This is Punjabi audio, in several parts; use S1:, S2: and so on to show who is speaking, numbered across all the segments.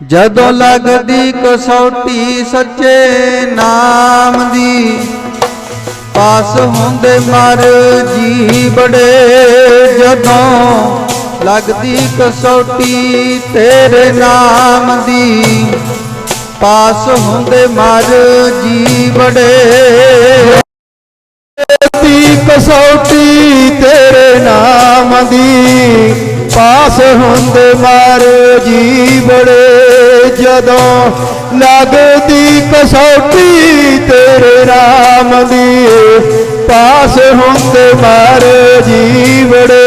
S1: ਜਦੋਂ ਲੱਗਦੀ ਕਸੌਟੀ ਸੱਚੇ ਨਾਮ ਦੀ, ਪਾਸ ਹੁੰਦੇ ਮਰ ਜੀ ਬੜੇ। ਜਦੋਂ ਲੱਗਦੀ ਕਸੌਟੀ ਤੇਰੇ ਨਾਮ ਦੀ, ਪਾਸ ਹੁੰਦੇ ਮਰ ਜੀ ਬੜੇ।
S2: ਦੀ ਕਸੌਟੀ ਤੇਰੇ ਨਾਮ ਦੀ ਪਾਸ ਹੁੰਦੇ ਮਾਰ ਜੀ ਬੜੇ ਜਦੋਂ ਲੱਗਦੀ ਕਸੌਟੀ ਤੇਰੇ ਨਾਮ ਦੀ, ਪਾਸ ਹੁੰਦੇ ਮਾਰ ਜੀ ਬੜੇ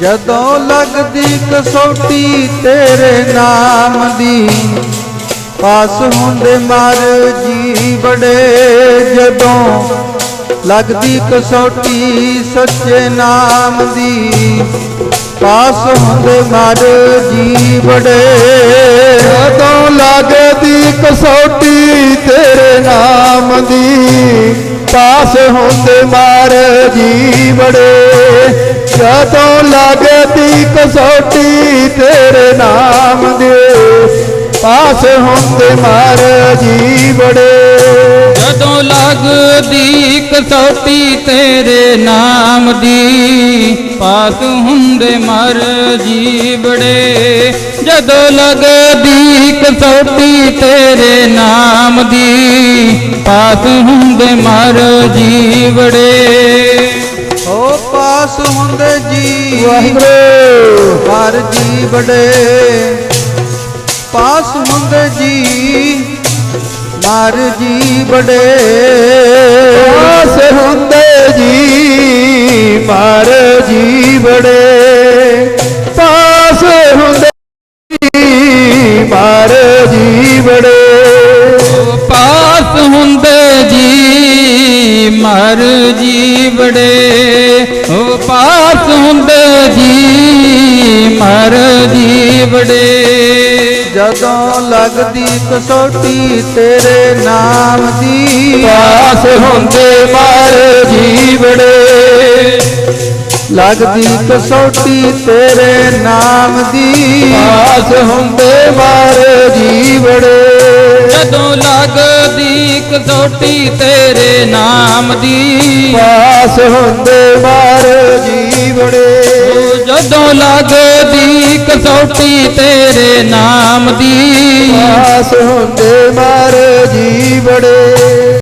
S1: ਜਦੋਂ ਲੱਗਦੀ ਕਸੌਟੀ ਤੇਰੇ ਨਾਮ ਦੀ, ਪਾਸ ਹੁੰਦੇ ਮਰ ਜੀ ਬੜੇ ਜਦੋਂ ਲੱਗਦੀ ਕਸੌਟੀ ਸੱਚੇ ਨਾਮ ਦੀ, ਪਾਸ ਹੁੰਦੇ ਮਰ ਜੀ ਬੜੇ
S2: ਜਦੋਂ ਲੱਗਦੀ ਕਸੌਟੀ ਤੇਰੇ ਨਾਮ ਦੀ, ਪਾਸ ਹੁੰਦੇ ਮਾਰ ਜੀ ਬੜੇ ਜਦੋਂ ਲੱਗਦੀ ਕਸੌਟੀ ਤੇਰੇ ਨਾਮ ਦੇ ਪਾਸ ਹੁੰਦੇ ਮਾਰ ਜੀ ਬੜੇ
S3: ਜਦੋਂ ਲੱਗਦੀ ਕਸੌਟੀ ਤੇਰੇ ਨਾਮ ਦੀ ਪਾਸ ਹੁੰਦੇ ਮਰ ਜੀ ਬੜੇ ਜਦੋਂ ਲੱਗਦੀ ਕਸੌਟੀ ਤੇਰੇ ਨਾਮ ਦੀ ਪਾਸ ਹੁੰਦੇ ਮਰ ਜੀ ਬੜੇ
S2: ਵਾਹਿਗੁਰੂ।
S1: ਮਰ ਜੀ ਬੜੇ ਪਾਸ ਹੁੰਦੇ ਜੀ। ਮਾਰ ਜੀ ਬੜੇ
S2: ਪਾਸ ਹੁੰਦੇ ਜੀ। ਮਾਰ ਜੀ ਬੜੇ
S3: ਜੀ ਬੜੇ ਓ ਪਾਸ ਹੁੰਦੇ ਜੀ ਮਰ ਜੀ ਬੜੇ।
S1: ਜਦੋਂ ਲੱਗਦੀ ਕਸੌਟੀ ਤੇਰੇ ਨਾਮ ਦੀ
S2: ਪਾਸ ਹੁੰਦੇ ਮਾਰ ਜੀ ਬੜੇ।
S1: ਲੱਗਦੀ ਕਸੌਟੀ ਤੇਰੇ ਨਾਮ ਦੀ
S2: ਪਾਸ ਹੁੰਦੇ ਮਾਰ ਜੀ ਬੜੇ।
S3: ਜਦੋਂ ਲੱਗਦੀ ਕਸੌਟੀ ਤੇਰੇ ਨਾਮ ਦੀ।
S2: ਪਾਸ ਹੁੰਦੇ ਮਾਰ ਜੀ ਬੜੇ
S3: ਓ ਜਦੋਂ ਲੱਗਦੀ ਕਸੌਟੀ ਤੇਰੇ ਨਾਮ ਦੀ।
S2: ਪਾਸ ਹੁੰਦੇ ਮਾਰ ਜੀ ਬੜੇ